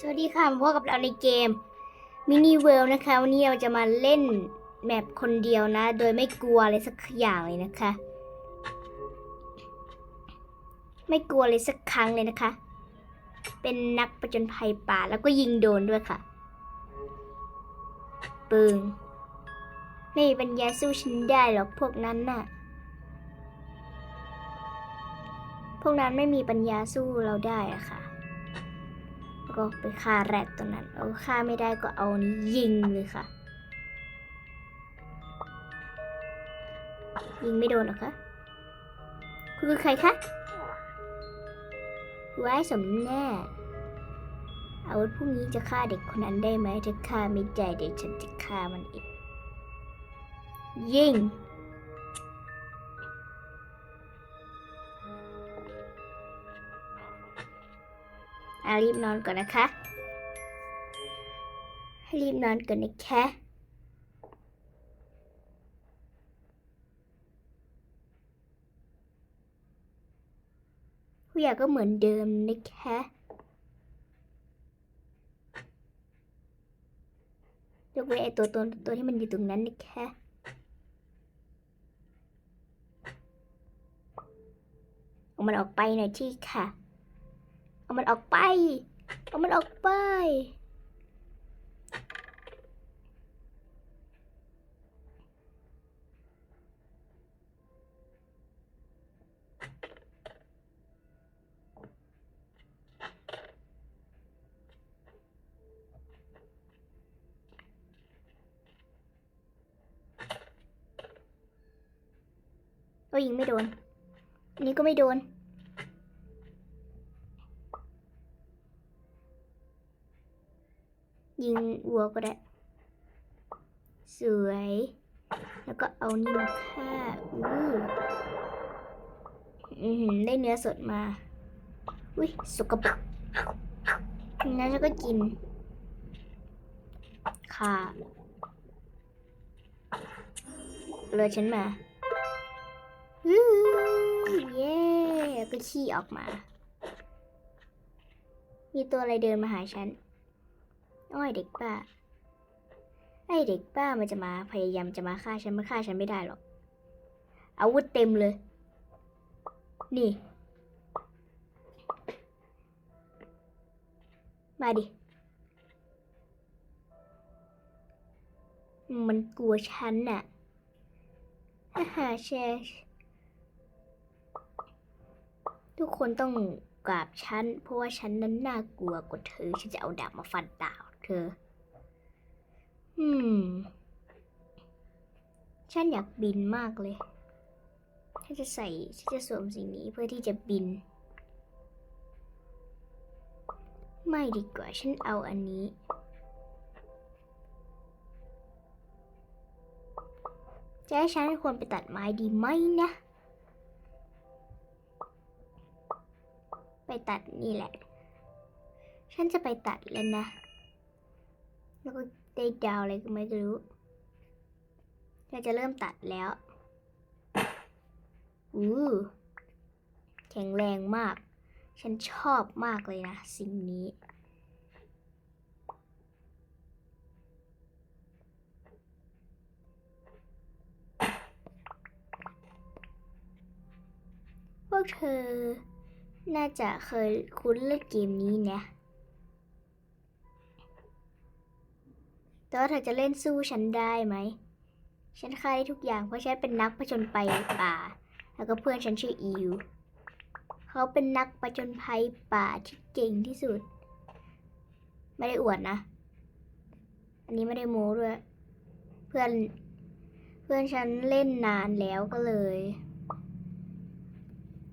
สวัสดีค่ะพบกับเราในเกมมินิเวิลด์นะคะ วันนี้เราจะมาเล่นแมปคนเดียวนะ โดยไม่กลัวอะไรสักอย่างเลยนะคะ ไม่กลัวเลยสักครั้งเลยนะคะ เป็นนักประจนภัยป่าแล้วก็ยิงโดนด้วยค่ะ ปึงไม่มีปัญญาสู้ฉันได้หรอกพวกนั้นน่ะ พวกนั้นไม่มีปัญญาสู้เราได้อะค่ะ ก็ไปฆ่าแรดตัวนั้น เอาฆ่าไม่ได้ก็เอานี้ยิงเลยค่ะ ยิงไม่โดนหรอคะคุณคือใครคะไว้สมแน่อาวุธพวกนี้จะฆ่าเด็กคนนั้นได้ไหมถ้าฆ่าไม่ได้เดี๋ยวฉันจะฆ่ามันเองยิง อารีบนอนก่อนนะคะให้รีบนอนก่อนนะคะผู้ใหญ่ก็เหมือนเดิมนะคะยกเว้นไอตัวตัวตัวที่มันอยู่ตรงนั้นนะคะเอามันออกไปหน่อยที่ค่ะ เอามันออกไป เอามันออกไปก็ยิงไม่โดนนนี้ก็ไม่โดน ยิงวัวก็ได้ สวย แล้วก็เอานี่มาฆ่าอู้อือหือได้เนื้อสดมา อุ้ยสกปรกงั้นฉันก็กิน ค่ะเลยฉันมาอู้เย้ก็ขี้ออกมา มีตัวอะไรเดินมาหาฉัน อ้ยเด็กป้า ไอเด็กป้ามันจะมาพยายามจะมาฆ่าฉันมันฆ่าฉันไม่ได้หรอก อาวุธเต็มเลย นี่ มาดิ มันกลัวฉันน่ะฮ่าฮ่าแชร์ทุกคนต้องกราบฉัน เพราะว่าฉันนั้นน่ากลัวกว่าเธอ ฉันจะเอาดาบมาฟันดาว เธอ อืม ฉันอยากบินมากเลย ฉันจะใส่ ฉันจะสวมสิ่งนี้เพื่อที่จะบิน ไม่ดีกว่า ฉันเอาอันนี้ จะให้ฉันควรไปตัดไม้ดีไหมนะ ไปตัดนี่แหละ ฉันจะไปตัดแล้วนะ แล้วก็ได้ดาวอะไรก็ไม่รู้เราจะเริ่มตัดแล้วอู้แข็งแรงมาก ฉันชอบมากเลยนะ สิ่งนี้ พวกเธอ น่าจะเคยคุ้นเล่นเกมนี้นะ แต่ว่าเธอจะเล่นสู้ฉันได้ไหม ฉันฆ่าได้ทุกอย่างเพราะฉันเป็นนักผจญภัยป่า แล้วก็เพื่อนฉันชื่ออิว เขาเป็นนักผจญภัยป่าที่เก่งที่สุด ไม่ได้อวดนะ อันนี้ไม่ได้โม้ด้วย เพื่อน เพื่อนฉันเล่นนานแล้วก็เลย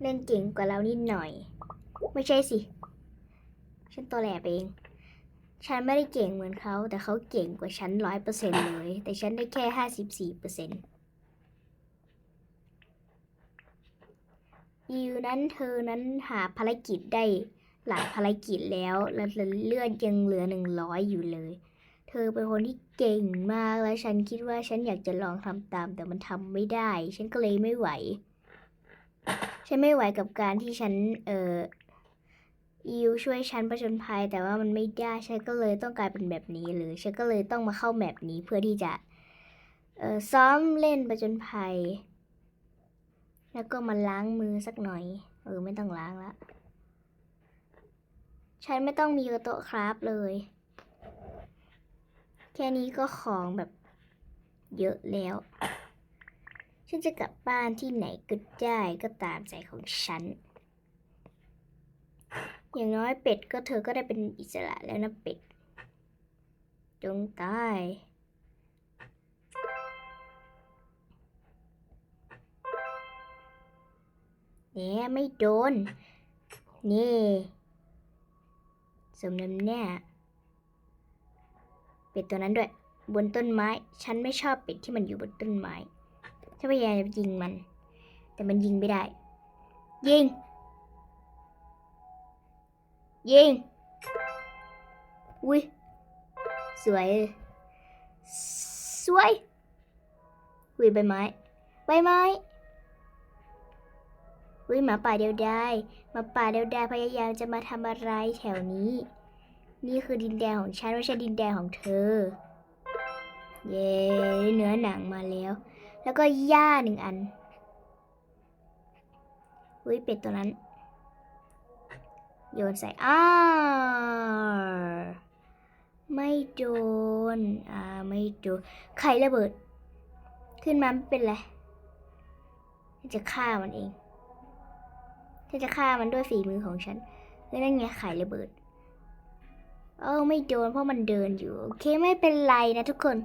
เล่นเก่งกว่าเรานิดหน่อย ไม่ใช่สิ ฉันตัวแหลบเอง ฉันไม่ได้เก่งเหมือนเขา แต่เขาเก่งกว่าฉันร้อยเปอร์เซ็นต์เลย แต่ฉันได้แค่ห้าสิบสี่เปอร์เซ็นต์ยิวนั้นเธอนั้นหาภารกิจได้หลายภารกิจแล้วแล้วเลือดยังเหลือหนึ่งร้อยอยู่เลย เธอเป็นคนที่เก่งมากแล้วฉันคิดว่าฉันอยากจะลองทำตาม แต่มันทำไม่ได้ ฉันก็เลยไม่ไหว ฉันไม่ไหวกับการที่ฉันเออ อิวช่วยฉันประชนภัยแต่ว่ามันไม่ได้ฉันก็เลยต้องกลายเป็นแบบนี้หรือฉันก็เลยต้องมาเข้าแมปนี้เพื่อที่จะเออซ้อมเล่นประจนภัย แล้วก็มาล้างมือสักหน่อย เออไม่ต้องล้างละฉันไม่ต้องมีโต๊ะคราฟเลย แค่นี้ก็ของแบบเยอะแล้ว ฉันจะกลับบ้านที่ไหนก็ได้ก็ตามใจของฉัน อย่างน้อยเป็ดก็เธอก็ได้เป็นอิสระแล้วนะเป็ด จงตาย เนี่ยไม่โดน นี่สมน้ำแน่เป็ดตัวนั้นด้วย บนต้นไม้ ฉันไม่ชอบเป็ดที่มันอยู่บนต้นไม้ฉันพยายามจะยิงมัน แต่มันยิงไม่ได้ ยิง ยิง อุ้ยสวย สวยอุ้ยใบไม้ใบไม้อุ้ยหมาป่าเดียวดายหมาป่าเดียวดายพยายามจะมาทำอะไรแถวนี้ นี่คือดินแดนของฉันไม่ใช่ดินแดนของเธอ เย้เนื้อหนังมาแล้ว แล้วก็หญ้าหนึ่งอันอุ้ยเป็ดตัวนั้น โยนใส่อ้าไม่โดน อ่า ไม่โดน ไข่ระเบิด ขึ้นมาไม่เป็นไรจะฆ่ามันเองฉันจะฆ่ามันด้วยฝีมือของฉันเฮ้ยนั่นไงไข่ระเบิด เออไม่โดนเพราะมันเดินอยู่ โอเคไม่เป็นไรนะทุกคน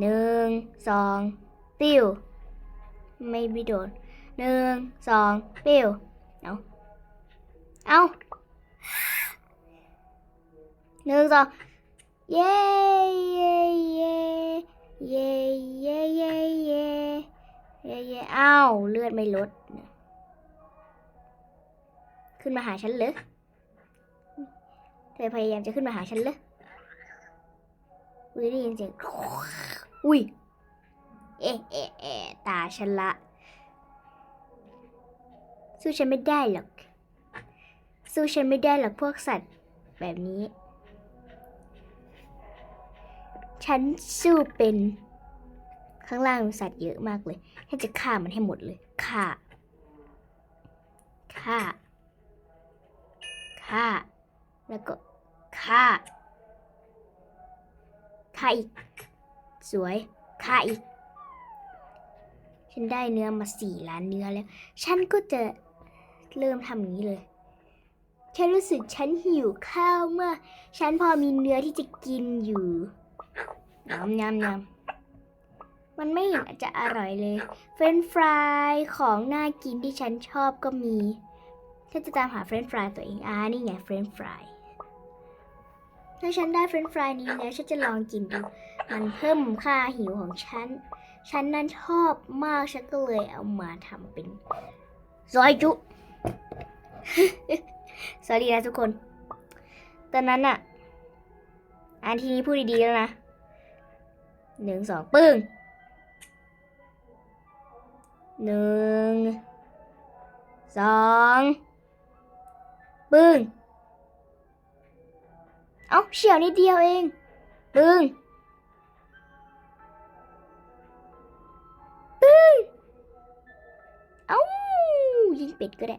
หนึ่ง สอง ปิ้ว ไม่ไม่โดน หนึ่ง สอง ปิ้ว เอาหนึ่งสองเย้เย้เย้เย้เย้เย้เย้เย้เย้อ้าเลือดไม่ลด ขึ้นมาหาฉันเลยเธอพยายามจะขึ้นมาหาฉันเลยอุ้ยได้ยินเสียงอุ้ย เอะเอะเอะตาฉันละ สู้ฉันไม่ได้หรอก สู้ฉันไม่ได้หรอกพวกสัตว์แบบนี้ ฉันสู้เป็น ข้างล่างมีสัตว์เยอะมากเลยฉันจะฆ่ามันให้หมดเลยฆ่าฆ่าฆ่า แล้วก็ฆ่าฆ่าอีก สวยฆ่าอีก ฉันได้เนื้อมาสี่ล้านเนื้อแล้ว ฉันก็จะเริ่มทำอย่างนี้เลย ฉันรู้สึกฉันหิวข้าวมากฉันพอมีเนื้อที่จะกินอยู่ยำยำยำมันไม่เห็นจะอร่อยเลย เฟรนช์ฟรายของน่ากินที่ฉันชอบก็มีฉันจะตามหาเฟรนช์ฟรายตัวเองอ่านี่ไงเฟรนช์ฟรายถ้าฉันได้เฟรนช์ฟรายนี้แล้วฉันจะลองกินดูมันเพิ่มค่าหิวของฉัน ฉันนั้นชอบมากฉันก็เลยเอามาทำเป็นซอยจุ สวัสดีนะทุกคน ตอนนั้นอะอันทีนี้พูดดีๆแล้วนะหนึ่งสองปึ้งหนึ่งสองปึ้งเอ้าเฉียวนิดเดียวเองปึ้งปึ้งเอ้ายิงเป็ดก็ได้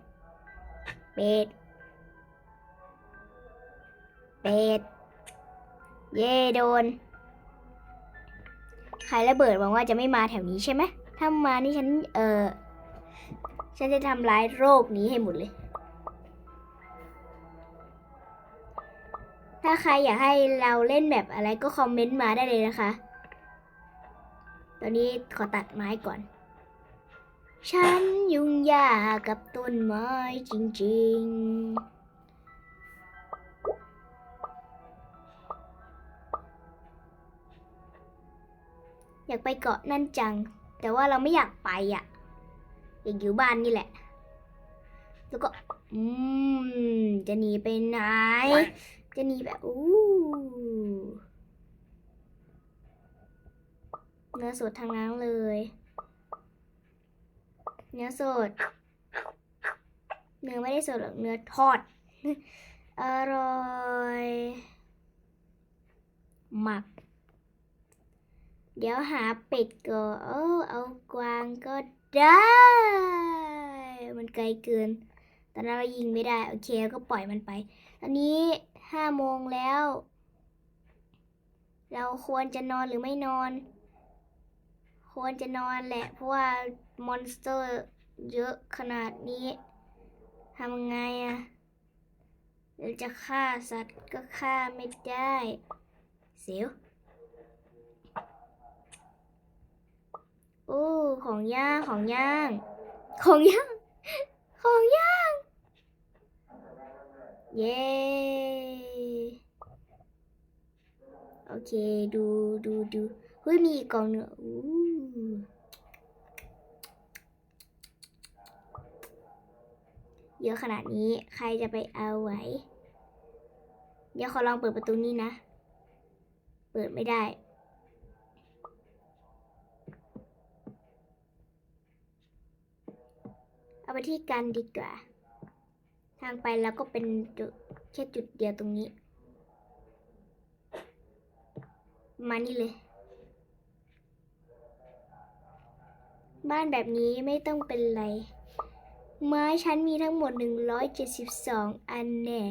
เป็ด เป็ด เย่โดน ใครระเบิดหวังว่าจะไม่มาแถวนี้ใช่ไหม ถ้ามานี่ฉัน เออฉันจะทำร้ายโรคนี้ให้หมดเลย ถ้าใครอยากให้เราเล่นแบบอะไรก็คอมเมนต์มาได้เลยนะคะ ตอนนี้ขอตัดไม้ก่อน ฉันยุ่งยากกับต้นไม้จริง ๆ อยากไปเกาะนั่นจัง แต่ว่าเราไม่อยากไปอะ อยากอยู่บ้านนี่แหละ แล้วก็ อืม จะหนีไปไหน จะหนีแบบอู้เนื้อสดทางนั้นเลย เนื้อสด เนื้อไม่ได้สดหรอก เนื้อทอด อร่อย หมัก เดี๋ยวหาเป็ดก่อนเออเอากวางก็ได้ มันไกลเกินตอนนั้นเรายิงไม่ได้ โอเคก็ปล่อยมันไป ตอนนี้ห้าโมงแล้ว เราควรจะนอนหรือไม่นอน ควรจะนอนแหละ เพราะว่ามอนสเตอร์เยอะขนาดนี้ทำไงอะเราจะฆ่าสัตว์ก็ฆ่าไม่ได้ เสียว อ้ของย่างของย่าง ของย่าง ของย่าง เย้โอเคดูดูดูเฮ้ยมีอีกกล่องหนึ่งอู้เยอะขนาดนี้ใครจะไปเอาไหว เดี๋ยวขอลองเปิดประตูนี้นะ เปิดไม่ได้ เอาไปที่กันดีกว่า ทางไปแล้วก็เป็นจุดแค่จุดเดียวตรงนี้ มานี่เลย บ้านแบบนี้ไม่ต้องเป็นไร ไม้ชั้นมีทั้งหมด 172 อันแน่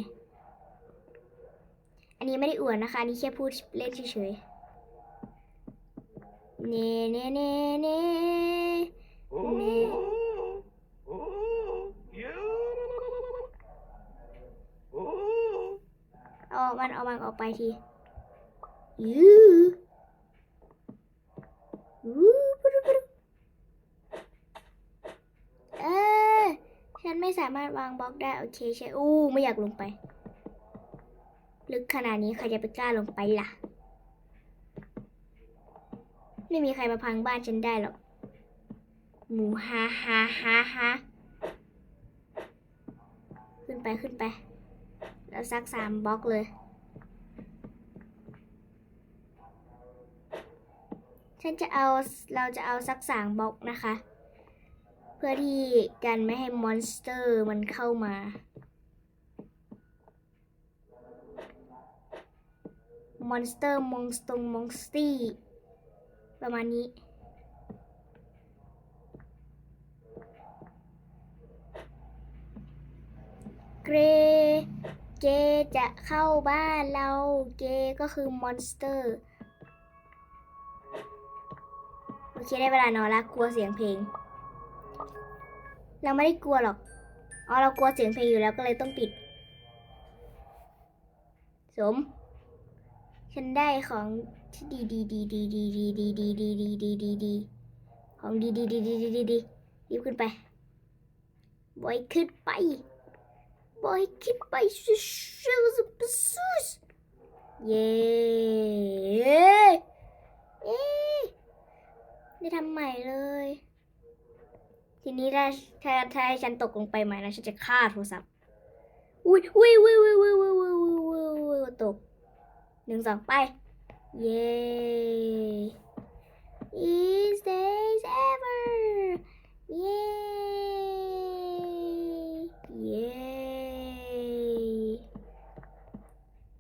อันนี้ไม่ได้อวดนะคะ อันนี้แค่พูดเล่นเฉยๆเน่เน่เน่เน่ Ooh, ooh, you. Ooh. เอา มันเอามันออกไปทียูยูปุ๊ดปุ๊ดเออฉันไม่สามารถวางบล็อกได้ โอเคใช่อู้ไม่อยากลงไป ลึกขนาดนี้ใครจะไปกล้าลงไปล่ะ ไม่มีใครมาพังบ้านฉันได้หรอก หมูฮ่าฮ่าฮ่าฮ่าขึ้นไปขึ้นไป แล้วซักสามบล็อกเลย ฉันจะเอาเราจะเอาสักสามบล็อกนะคะ เพื่อที่กันไม่ให้มอนสเตอร์มันเข้ามา มอนสเตอร์มองสตงมองสตี้ประมาณนี้เกรเกจะเข้าบ้านเรา เกก็คือมอนสเตอร์ โอเคได้เวลานอนละกลัวเสียงเพลง เราไม่ได้กลัวหรอกอ๋อเรากลัวเสียงเพลงอยู่แล้วก็เลยต้องปิด สม ฉันได้ของที่ดีดีดีดีดีดีดีดีดีดีดีดีดีของดีดีดีดีดีดีดีรีบขึ้นไปบอยขึ้นไปบอยขึ้นไปสุดสุดสุดสุดเย้เย้ ได้ทำใหม่เลย ทีนี้ถ้าถ้าถ้าให้ฉันตกลงไปใหม่นะฉันจะฆ่าโทรศัพท์อุ้ยอุ้ยอุ้ยอุ้ยอุ้ยอุ้ยอุ้ยอุ้ยอุ้ยอุ้ยตกหนึ่งสองไป เย้ Is days ever เย้ เย้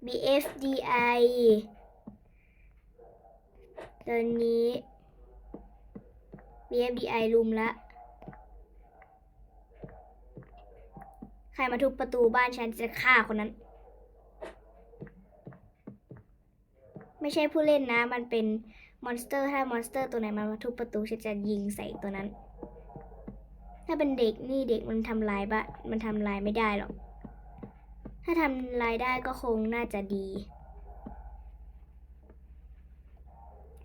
BFDI ตอนนี้ BFDI รุมละใครมาทุบประตูบ้านฉันจะฆ่าคนนั้น ไม่ใช่ผู้เล่นนะ มันเป็นมอนสเตอร์ ถ้ามอนสเตอร์ตัวไหนมันมาทุบประตูฉันจะยิงใส่ตัวนั้น ถ้าเป็นเด็กนี่เด็กมันทำลายบะมันทำลายไม่ได้หรอก ถ้าทำลายได้ก็คงน่าจะดี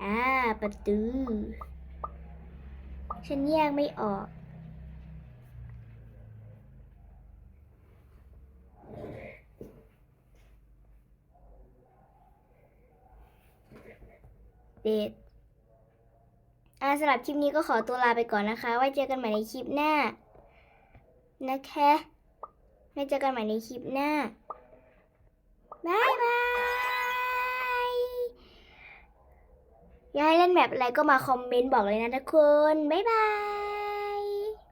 อ่าประตู ฉันแยกไม่ออกเบสอ่าสำหรับคลิปนี้ก็ขอตัวลาไปก่อนนะคะ ไว้เจอกันใหม่ในคลิปหน้า นะคะไว้เจอกันใหม่ในคลิปหน้า บายบาย อยากให้เล่นแบบอะไรก็มาคอมเมนต์บอกเลยนะทุกคน บ๊ายบาย